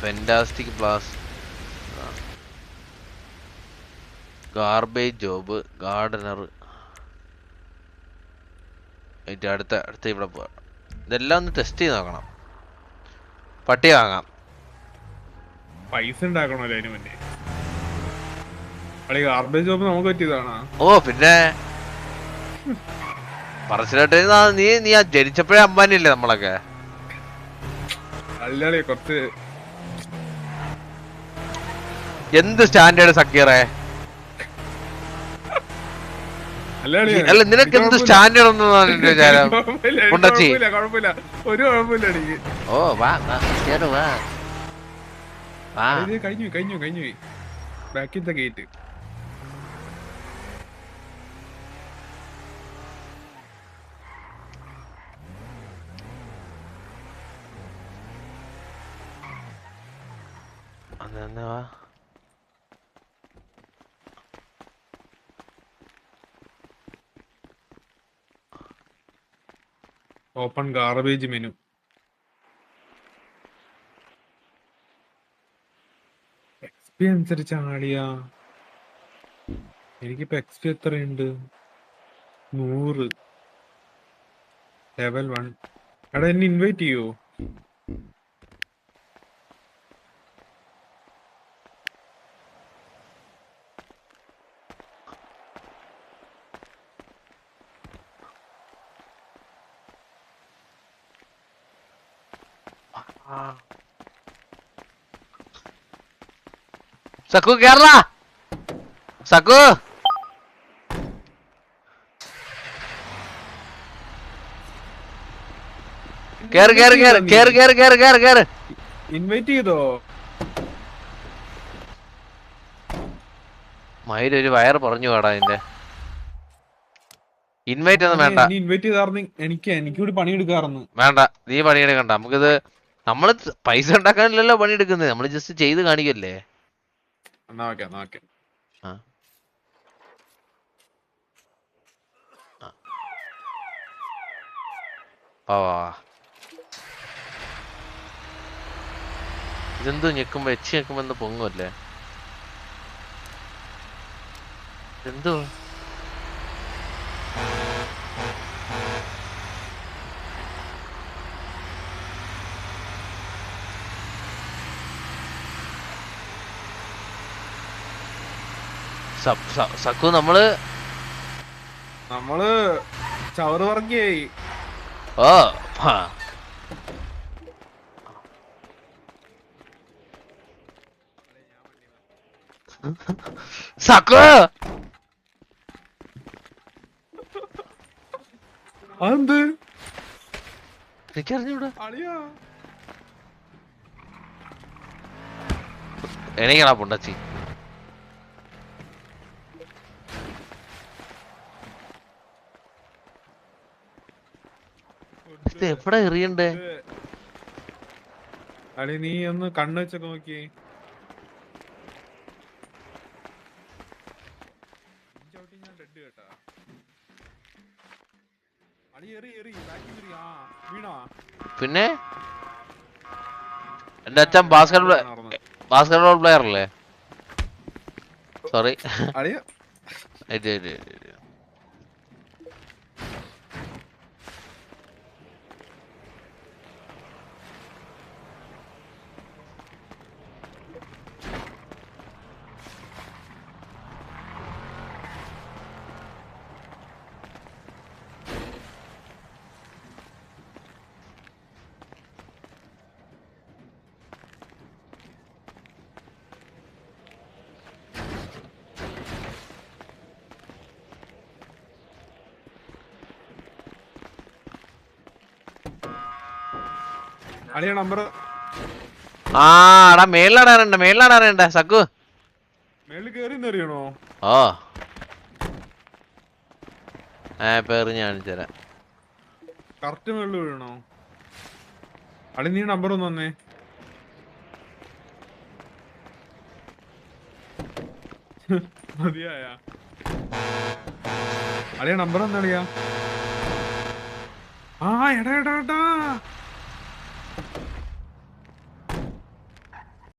Fantastic blast garbage job gardener ഏറ്റവും അടുത്ത അടുത്ത ഇവിടെ പോവാ. ഇതെല്ലാം ഒന്ന് ടെസ്റ്റ് ചെയ്ത് നോക്കണം. പട്ടി വാങ്ങാം. പൈസ ഉണ്ടാക്കണമല്ലോ അതിന് മുന്നേ. ഗാർബേജ് ജോബ് നമുക്ക് പറ്റിയതാണോ? ഓ പിന്നെ. പറച്ചിലോട്ട് നീ നീ ജനിച്ചപ്പോഴേ അമ്പാനി അല്ലേ നമ്മളൊക്കെ? അല്ലാളി കുറച്ച് എന്ത് സ്റ്റാൻഡേർഡ് സക്കീറേ? അല്ല നിനക്ക് എന്ത് സ്റ്റാൻഡേർഡ് ഒന്നും എന്റെ വിചാരം? ഒരു കുഴപ്പമില്ല എനിക്ക്. ഓ വാ വാ വാ. കഴിഞ്ഞു കഴിഞ്ഞു കഴിഞ്ഞു. ബാക്കിത്തെ ഗേറ്റ് അതെന്നാ വാ ഓപ്പൺ ഗാർബേജ് മെനു. എക്സ്പി അനുസരിച്ച് ആളിയാ എനിക്കിപ്പോ എക്സ്പി എത്രയുണ്ട്? നൂറ്. Level one. എടാ എന്നെ ഇൻവൈറ്റ് ചെയ്യോ? സക്കു കേരള സക്കു. ഇൻവൈറ്റ് ചെയ്തോ മയിൽ ഒരു വയർ പറഞ്ഞു പാടാ നിന്റെ. ഇൻവൈറ്റ് ഒന്നും വേണ്ട. ഇൻവൈറ്റ് ചെയ്താർന്ന് എനിക്ക് എനിക്കൂടി പണിയെടുക്കാറുന്ന് വേണ്ട നീ പണിയെടുക്കണ്ട. നമുക്കിത് നമ്മൾ പൈസ ഉണ്ടാക്കാനല്ലല്ലോ പണിയെടുക്കുന്നത്. നമ്മൾ ജസ്റ്റ് ചെയ്ത് കാണിക്കല്ലേ. ഇതെന്തോ ഞെക്കുമ്പോ എച്ച് ഞെക്കുമ്പോ എന്തോ പൊങ്ങുമല്ലേ എന്തോ സക്കു നമ്മൾ നമ്മൾ ചവറ് വർഗിയായി. ഓ. സക്കു! അതെന്ത്? എനിക്കറിഞ്ഞൂടാ. എണീക്കണ പുണ്ടച്ചി. എവിടെ എറിയണ്ടേ? അടി നീ ഒന്ന് കണ്ണു വെച്ച് നോക്കി പിന്നെ? എന്റെ അച്ഛൻ ബാസ്കറ്റ് ബാസ്കറ്റ് പ്ലെയർ അല്ലേ? സോറി അളിയ ആ എടാ മേളിലാടാറുണ്ട് മേളിലാടാറുണ്ട്. സക്കു. ഓ. ആ പേര് ഞാൻ തരാം. കറക്റ്റ് മേളിൽ വീഴണോ? അളി നീ നമ്പർ ഒന്ന് തന്നേ. മതിയായ. അളിയ നമ്പർ ഒന്ന് അളിയാ. ആ എടാ എടാ എടാ.